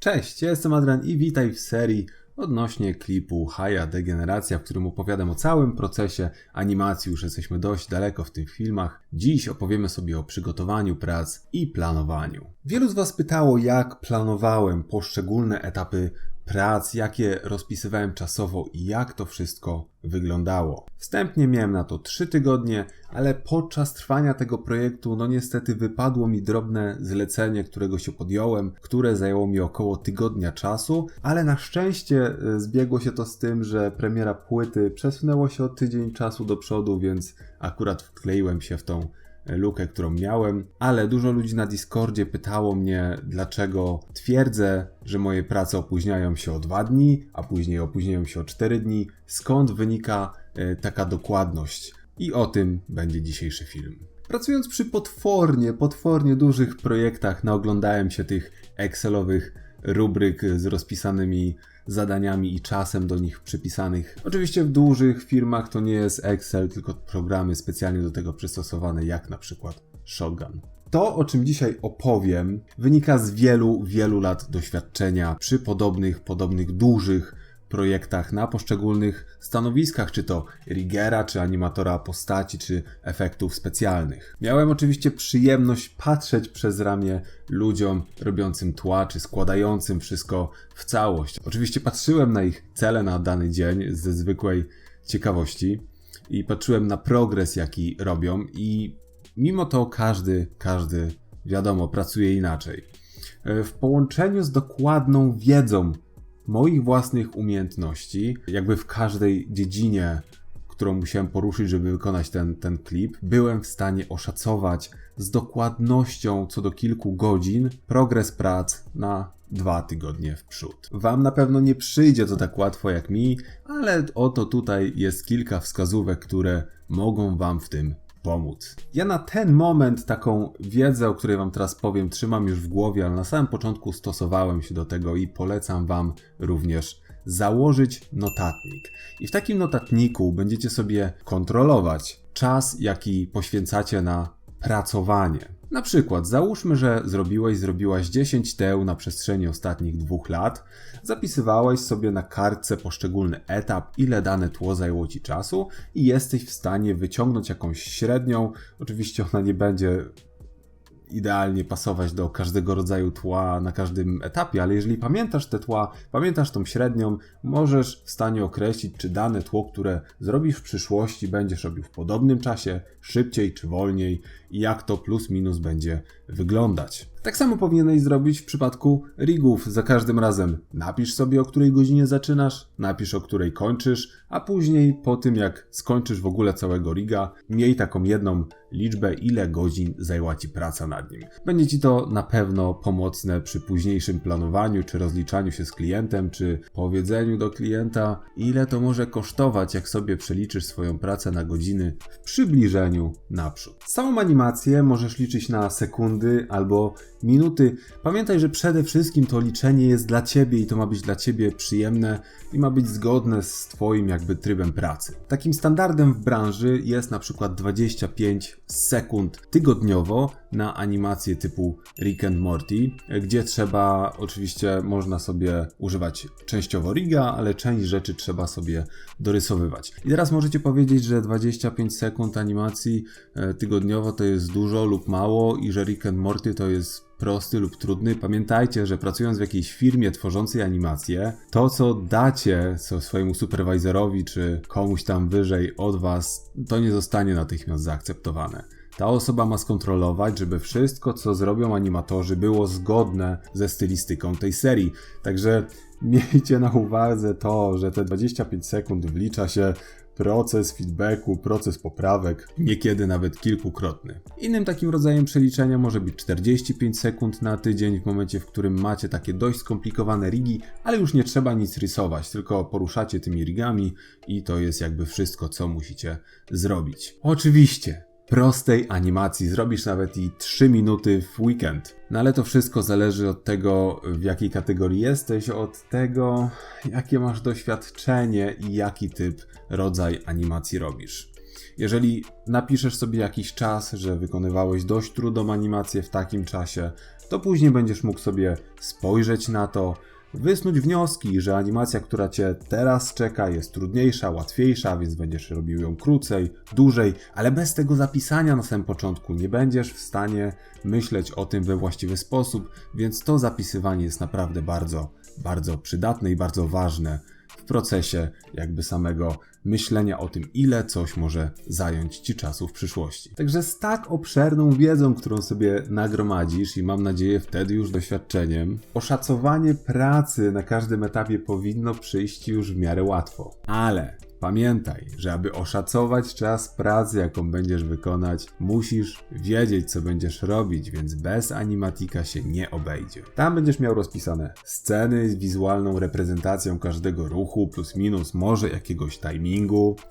Cześć, ja jestem Adrian i witaj w serii odnośnie klipu Haja Degeneracja, w którym opowiadam o całym procesie animacji. Już jesteśmy dość daleko w tych filmach. Dziś opowiemy sobie o przygotowaniu prac i planowaniu. Wielu z Was pytało, jak planowałem poszczególne etapy prac, jakie rozpisywałem czasowo i jak to wszystko wyglądało. Wstępnie miałem na to 3 tygodnie, ale podczas trwania tego projektu, no niestety wypadło mi drobne zlecenie, którego się podjąłem, które zajęło mi około tygodnia czasu, ale na szczęście e, zbiegło się to z tym, że premiera płyty przesunęło się o tydzień czasu do przodu, więc akurat wkleiłem się w tą lukę, którą miałem, ale dużo ludzi na Discordzie pytało mnie, dlaczego twierdzę, że moje prace opóźniają się o dwa dni, a później opóźniają się o 4 dni. Skąd wynika e, taka dokładność? I o tym będzie dzisiejszy film. Pracując przy potwornie, potwornie dużych projektach, naoglądałem się tych Excelowych rubryk z rozpisanymi zadaniami i czasem do nich przypisanych. Oczywiście w dużych firmach to nie jest Excel, tylko programy specjalnie do tego przystosowane, jak na przykład Shotgun. To, o czym dzisiaj opowiem, wynika z wielu, wielu lat doświadczenia przy podobnych, podobnych dużych projektach na poszczególnych stanowiskach, czy to rigera, czy animatora postaci, czy efektów specjalnych. Miałem oczywiście przyjemność patrzeć przez ramię ludziom robiącym tła, czy składającym wszystko w całość. Oczywiście patrzyłem na ich cele na dany dzień ze zwykłej ciekawości i patrzyłem na progres, jaki robią i mimo to każdy, każdy, wiadomo, pracuje inaczej. W połączeniu z dokładną wiedzą moich własnych umiejętności, jakby w każdej dziedzinie, którą musiałem poruszyć, żeby wykonać ten, ten klip, byłem w stanie oszacować z dokładnością co do kilku godzin progres prac na dwa tygodnie w przód. Wam na pewno nie przyjdzie to tak łatwo jak mi, ale oto tutaj jest kilka wskazówek, które mogą Wam w tym pomóc. Ja na ten moment taką wiedzę, o której Wam teraz powiem, trzymam już w głowie, ale na samym początku stosowałem się do tego i polecam Wam również założyć notatnik. I w takim notatniku będziecie sobie kontrolować czas, jaki poświęcacie na pracowanie. Na przykład, załóżmy, że zrobiłeś, zrobiłaś 10 teł na przestrzeni ostatnich dwóch lat, zapisywałeś sobie na kartce poszczególny etap, ile dane tło zajęło ci czasu i jesteś w stanie wyciągnąć jakąś średnią. Oczywiście ona nie będzie idealnie pasować do każdego rodzaju tła na każdym etapie, ale jeżeli pamiętasz te tła, pamiętasz tą średnią, możesz w stanie określić, czy dane tło, które zrobisz w przyszłości, będziesz robił w podobnym czasie, szybciej czy wolniej i jak to plus minus będzie wyglądać. Tak samo powinieneś zrobić w przypadku rigów. Za każdym razem napisz sobie, o której godzinie zaczynasz, napisz, o której kończysz, a później po tym, jak skończysz w ogóle całego riga, miej taką jedną liczbę, ile godzin zajęła Ci praca nad nim. Będzie Ci to na pewno pomocne przy późniejszym planowaniu, czy rozliczaniu się z klientem, czy powiedzeniu do klienta, ile to może kosztować, jak sobie przeliczysz swoją pracę na godziny w przybliżeniu naprzód. Samą animację możesz liczyć na sekundy albo minuty. Pamiętaj, że przede wszystkim to liczenie jest dla Ciebie i to ma być dla Ciebie przyjemne i ma być zgodne z Twoim jakby trybem pracy. Takim standardem w branży jest na przykład 25 sekund tygodniowo na animacje typu Rick and Morty, gdzie trzeba, oczywiście można sobie używać częściowo riga, ale część rzeczy trzeba sobie dorysowywać. I teraz możecie powiedzieć, że 25 sekund animacji e, tygodniowo to jest dużo lub mało i że Rick and Morty to jest prosty lub trudny. Pamiętajcie, że pracując w jakiejś firmie tworzącej animacje, to co dacie swojemu superwizorowi czy komuś tam wyżej od was, to nie zostanie natychmiast zaakceptowane. Ta osoba ma skontrolować, żeby wszystko, co zrobią animatorzy, było zgodne ze stylistyką tej serii. Także miejcie na uwadze to, że te 25 sekund wlicza się proces feedbacku, proces poprawek, niekiedy nawet kilkukrotny. Innym takim rodzajem przeliczenia może być 45 sekund na tydzień w momencie, w którym macie takie dość skomplikowane rigi, ale już nie trzeba nic rysować, tylko poruszacie tymi rigami i to jest jakby wszystko, co musicie zrobić. Oczywiście, prostej animacji zrobisz nawet i 3 minuty w weekend. No ale to wszystko zależy od tego, w jakiej kategorii jesteś, od tego, jakie masz doświadczenie i jaki typ, rodzaj animacji robisz. Jeżeli napiszesz sobie jakiś czas, że wykonywałeś dość trudną animację w takim czasie, to później będziesz mógł sobie spojrzeć na to, wysnuć wnioski, że animacja, która cię teraz czeka, jest trudniejsza, łatwiejsza, więc będziesz robił ją krócej, dłużej, ale bez tego zapisania na samym początku nie będziesz w stanie myśleć o tym we właściwy sposób, więc to zapisywanie jest naprawdę bardzo, bardzo przydatne i bardzo ważne w procesie jakby samego myślenia o tym, ile coś może zająć Ci czasu w przyszłości. Także z tak obszerną wiedzą, którą sobie nagromadzisz i mam nadzieję wtedy już doświadczeniem, oszacowanie pracy na każdym etapie powinno przyjść już w miarę łatwo. Ale Pamiętaj, że aby oszacować czas pracy, jaką będziesz wykonać, musisz wiedzieć, co będziesz robić, więc bez animatika się nie obejdzie. Tam będziesz miał rozpisane sceny z wizualną reprezentacją każdego ruchu, plus minus, może jakiegoś timingu,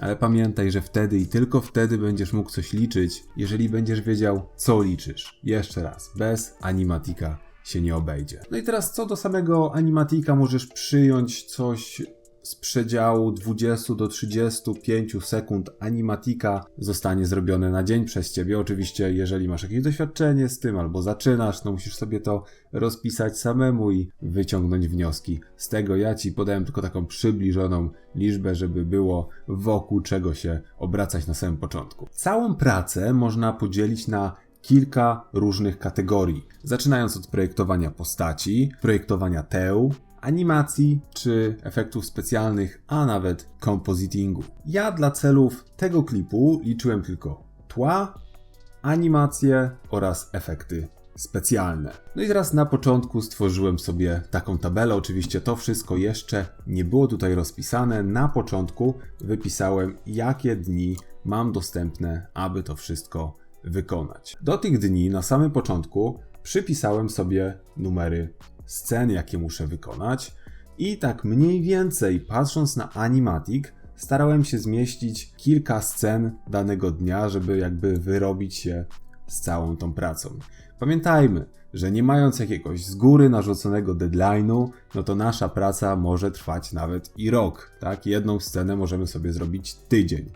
ale pamiętaj, że wtedy i tylko wtedy będziesz mógł coś liczyć, jeżeli będziesz wiedział, co liczysz. Jeszcze raz, bez animatika się nie obejdzie. No i teraz co do samego animatika możesz przyjąć coś z przedziału 20 do 35 sekund animatika zostanie zrobione na dzień przez ciebie. Oczywiście, jeżeli masz jakieś doświadczenie z tym albo zaczynasz, no musisz sobie to rozpisać samemu i wyciągnąć wnioski. Z tego ja ci podałem tylko taką przybliżoną liczbę, żeby było wokół czego się obracać na samym początku. Całą pracę można podzielić na kilka różnych kategorii. Zaczynając od projektowania postaci, projektowania teł, animacji czy efektów specjalnych, a nawet compositingu. Ja dla celów tego klipu liczyłem tylko tła, animacje oraz efekty specjalne. No i teraz na początku stworzyłem sobie taką tabelę. Oczywiście to wszystko jeszcze nie było tutaj rozpisane. Na początku wypisałem, jakie dni mam dostępne, aby to wszystko wykonać. Do tych dni na samym początku przypisałem sobie numery scen, jakie muszę wykonać. I tak mniej więcej patrząc na animatic, starałem się zmieścić kilka scen danego dnia, żeby jakby wyrobić się z całą tą pracą. Pamiętajmy, że nie mając jakiegoś z góry narzuconego deadline'u, no to nasza praca może trwać nawet i rok, tak? Jedną scenę możemy sobie zrobić tydzień.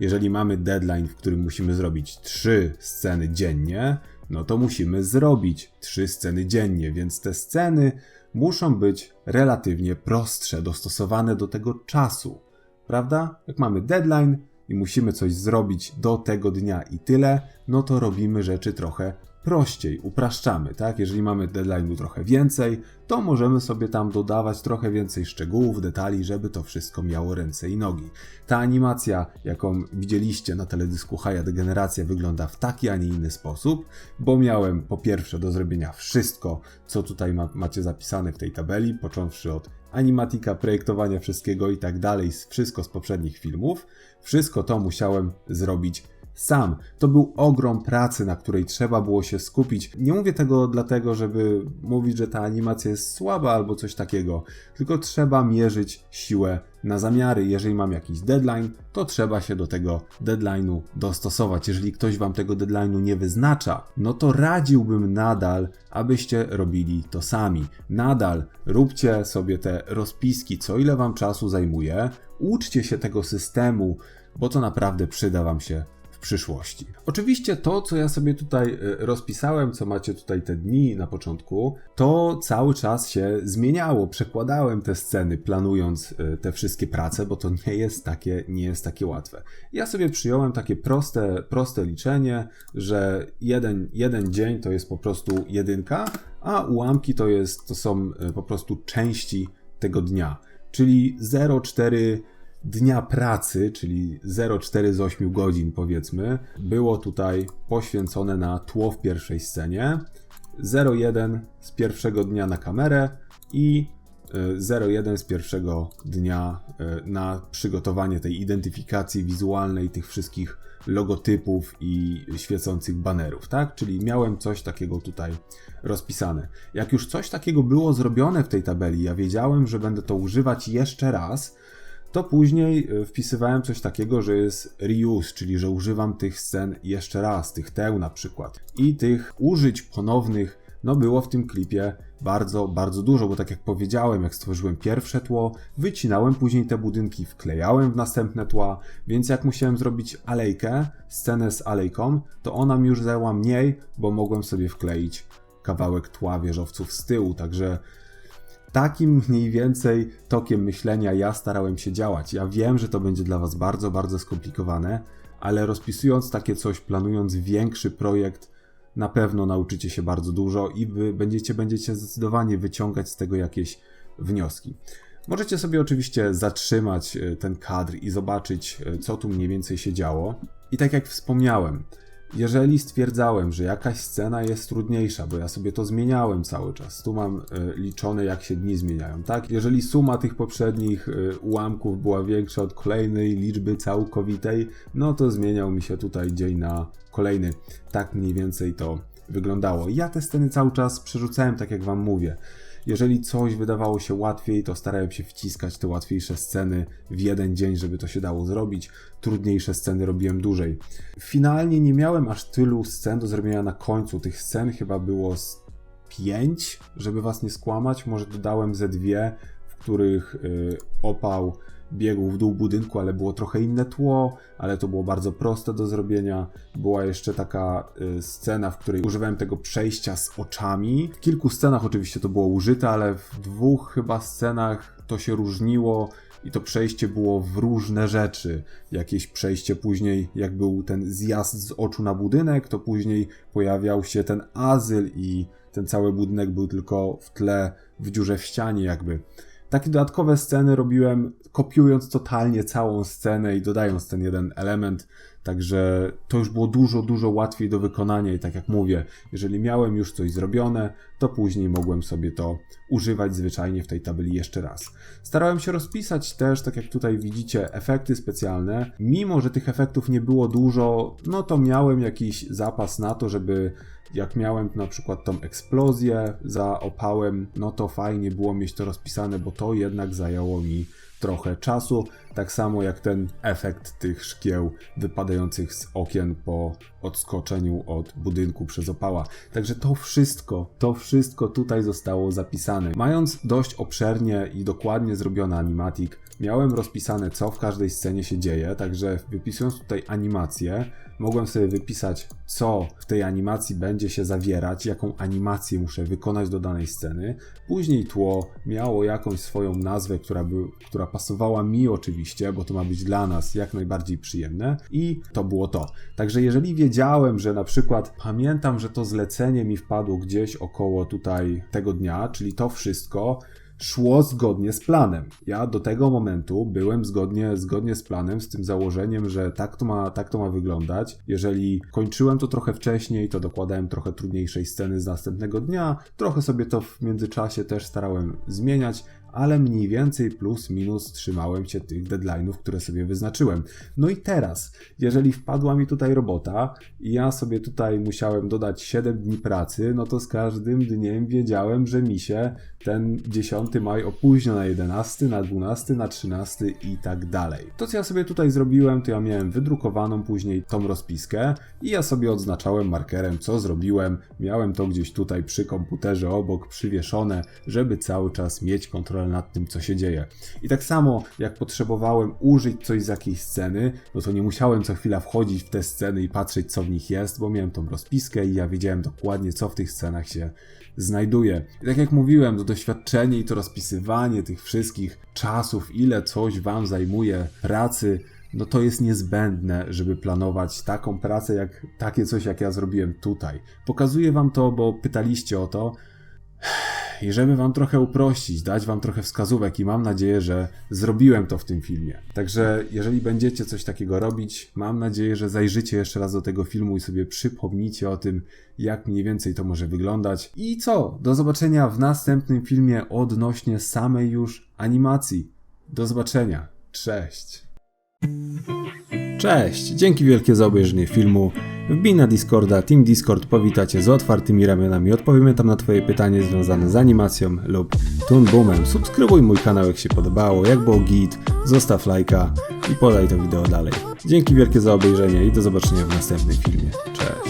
Jeżeli mamy deadline, w którym musimy zrobić trzy sceny dziennie, no to musimy zrobić trzy sceny dziennie, więc te sceny muszą być relatywnie prostsze, dostosowane do tego czasu. Prawda? Jak mamy deadline i musimy coś zrobić do tego dnia i tyle, no to robimy rzeczy trochę prościej, upraszczamy, tak? Jeżeli mamy deadline'u trochę więcej, to możemy sobie tam dodawać trochę więcej szczegółów, detali, żeby to wszystko miało ręce i nogi. Ta animacja, jaką widzieliście na teledysku Haja Degeneracja, wygląda w taki, a nie inny sposób, bo miałem po pierwsze do zrobienia wszystko, co tutaj ma, macie zapisane w tej tabeli, począwszy od animatika, projektowania wszystkiego i tak dalej, wszystko z poprzednich filmów. Wszystko to musiałem zrobić sam. To był ogrom pracy, na której trzeba było się skupić. Nie mówię tego dlatego, żeby mówić, że ta animacja jest słaba albo coś takiego, tylko trzeba mierzyć siłę na zamiary. Jeżeli mam jakiś deadline, to trzeba się do tego deadline'u dostosować. Jeżeli ktoś wam tego deadline'u nie wyznacza, no to radziłbym nadal, abyście robili to sami. Nadal róbcie sobie te rozpiski, co ile wam czasu zajmuje, uczcie się tego systemu, bo to naprawdę przyda wam się przyszłości. Oczywiście to, co ja sobie tutaj e, rozpisałem, co macie tutaj te dni na początku, to cały czas się zmieniało. Przekładałem te sceny, planując e, te wszystkie prace, bo to nie jest takie, nie jest takie łatwe. Ja sobie przyjąłem takie proste, proste liczenie, że jeden, jeden dzień to jest po prostu jedynka, a ułamki to, jest, to są e, po prostu części tego dnia. Czyli 0,4 dnia pracy, czyli 0,4 z 8 godzin powiedzmy, było tutaj poświęcone na tło w pierwszej scenie, 0,1 z pierwszego dnia na kamerę i 0,1 e, z pierwszego dnia e, na przygotowanie tej identyfikacji wizualnej tych wszystkich logotypów i świecących banerów, tak? Czyli miałem coś takiego tutaj rozpisane. Jak już coś takiego było zrobione w tej tabeli, ja wiedziałem, że będę to używać jeszcze raz, to później e, wpisywałem coś takiego, że jest reuse, czyli że używam tych scen jeszcze raz, tych teł na przykład. I tych użyć ponownych no było w tym klipie bardzo, bardzo dużo, bo tak jak powiedziałem, jak stworzyłem pierwsze tło, wycinałem później te budynki, wklejałem w następne tła, więc jak musiałem zrobić alejkę, scenę z alejką, to ona mi już zajęła mniej, bo mogłem sobie wkleić kawałek tła wieżowców z tyłu, także takim mniej więcej tokiem myślenia ja starałem się działać. Ja wiem, że to będzie dla Was bardzo, bardzo skomplikowane, ale rozpisując takie coś, planując większy projekt, na pewno nauczycie się bardzo dużo i wy będziecie, będziecie zdecydowanie wyciągać z tego jakieś wnioski. Możecie sobie oczywiście zatrzymać e, ten kadr i zobaczyć, e, co tu mniej więcej się działo. I tak jak wspomniałem, jeżeli stwierdzałem, że jakaś scena jest trudniejsza, bo ja sobie to zmieniałem cały czas, tu mam y, liczone jak się dni zmieniają, tak? Jeżeli suma tych poprzednich y, ułamków była większa od kolejnej liczby całkowitej, no to zmieniał mi się tutaj dzień na kolejny. Tak mniej więcej to wyglądało. Ja te sceny cały czas przerzucałem, tak jak wam mówię. Jeżeli coś wydawało się łatwiej, to starałem się wciskać te łatwiejsze sceny w jeden dzień, żeby to się dało zrobić. Trudniejsze sceny robiłem dłużej. Finalnie nie miałem aż tylu scen do zrobienia na końcu. Tych scen chyba było z pięć, żeby was nie skłamać. Może dodałem ze dwie, w których yy, opał biegł w dół budynku, ale było trochę inne tło, ale to było bardzo proste do zrobienia. Była jeszcze taka y, scena, w której używałem tego przejścia z oczami. W kilku scenach oczywiście to było użyte, ale w dwóch chyba scenach to się różniło i to przejście było w różne rzeczy. Jakieś przejście później, jak był ten zjazd z oczu na budynek, to później pojawiał się ten azyl i ten cały budynek był tylko w tle, w dziurze w ścianie jakby. Takie dodatkowe sceny robiłem kopiując totalnie całą scenę i dodając ten jeden element, także to już było dużo, dużo łatwiej do wykonania i tak jak mówię, jeżeli miałem już coś zrobione, to później mogłem sobie to używać zwyczajnie w tej tabeli jeszcze raz. Starałem się rozpisać też, tak jak tutaj widzicie, efekty specjalne. Mimo, że tych efektów nie było dużo, no to miałem jakiś zapas na to, żeby jak miałem na przykład tą eksplozję za opałem, no to fajnie było mieć to rozpisane, bo to jednak zajęło mi trochę czasu. Tak samo jak ten efekt tych szkieł wypadających z okien po odskoczeniu od budynku przez opała. Także to wszystko, to wszystko tutaj zostało zapisane. Mając dość obszernie i dokładnie zrobiony animatic, miałem rozpisane co w każdej scenie się dzieje, także wypisując tutaj animację, mogłem sobie wypisać, co w tej animacji będzie się zawierać, jaką animację muszę wykonać do danej sceny. Później tło miało jakąś swoją nazwę, która, by, która pasowała mi oczywiście, bo to ma być dla nas jak najbardziej przyjemne i to było to. Także jeżeli wiedziałem, że na przykład pamiętam, że to zlecenie mi wpadło gdzieś około tutaj tego dnia, czyli to wszystko, szło zgodnie z planem. Ja do tego momentu byłem zgodnie, zgodnie z planem, z tym założeniem, że tak to, ma, tak to ma wyglądać. Jeżeli kończyłem to trochę wcześniej, to dokładałem trochę trudniejszej sceny z następnego dnia. Trochę sobie to w międzyczasie też starałem zmieniać, ale mniej więcej plus minus trzymałem się tych deadline'ów, które sobie wyznaczyłem. No i teraz, jeżeli wpadła mi tutaj robota i ja sobie tutaj musiałem dodać 7 dni pracy, no to z każdym dniem wiedziałem, że mi się ten 10 maj opóźnia na 11, na 12, na 13 i tak dalej. To co ja sobie tutaj zrobiłem, to ja miałem wydrukowaną później tą rozpiskę i ja sobie odznaczałem markerem, co zrobiłem. Miałem to gdzieś tutaj przy komputerze obok przywieszone, żeby cały czas mieć kontrolę nad tym, co się dzieje. I tak samo, jak potrzebowałem użyć coś z jakiejś sceny, no to nie musiałem co chwila wchodzić w te sceny i patrzeć, co w nich jest, bo miałem tą rozpiskę i ja wiedziałem dokładnie, co w tych scenach się znajduje. I tak jak mówiłem, to doświadczenie i to rozpisywanie tych wszystkich czasów, ile coś Wam zajmuje pracy, no to jest niezbędne, żeby planować taką pracę, jak takie coś, jak ja zrobiłem tutaj. Pokazuję Wam to, bo pytaliście o to i żeby wam trochę uprościć, dać wam trochę wskazówek i mam nadzieję, że zrobiłem to w tym filmie. Także jeżeli będziecie coś takiego robić, mam nadzieję, że zajrzycie jeszcze raz do tego filmu i sobie przypomnicie o tym, jak mniej więcej to może wyglądać. I co? Do zobaczenia w następnym filmie odnośnie samej już animacji. Do zobaczenia. Cześć. Cześć, dzięki wielkie za obejrzenie filmu. Wbij na Discorda, Team Discord powita Cię z otwartymi ramionami, odpowiemy tam na Twoje pytanie związane z animacją lub Toon Boomem. Subskrybuj mój kanał jak się podobało, jak było git, zostaw lajka i podaj to wideo dalej. Dzięki wielkie za obejrzenie i do zobaczenia w następnym filmie. Cześć.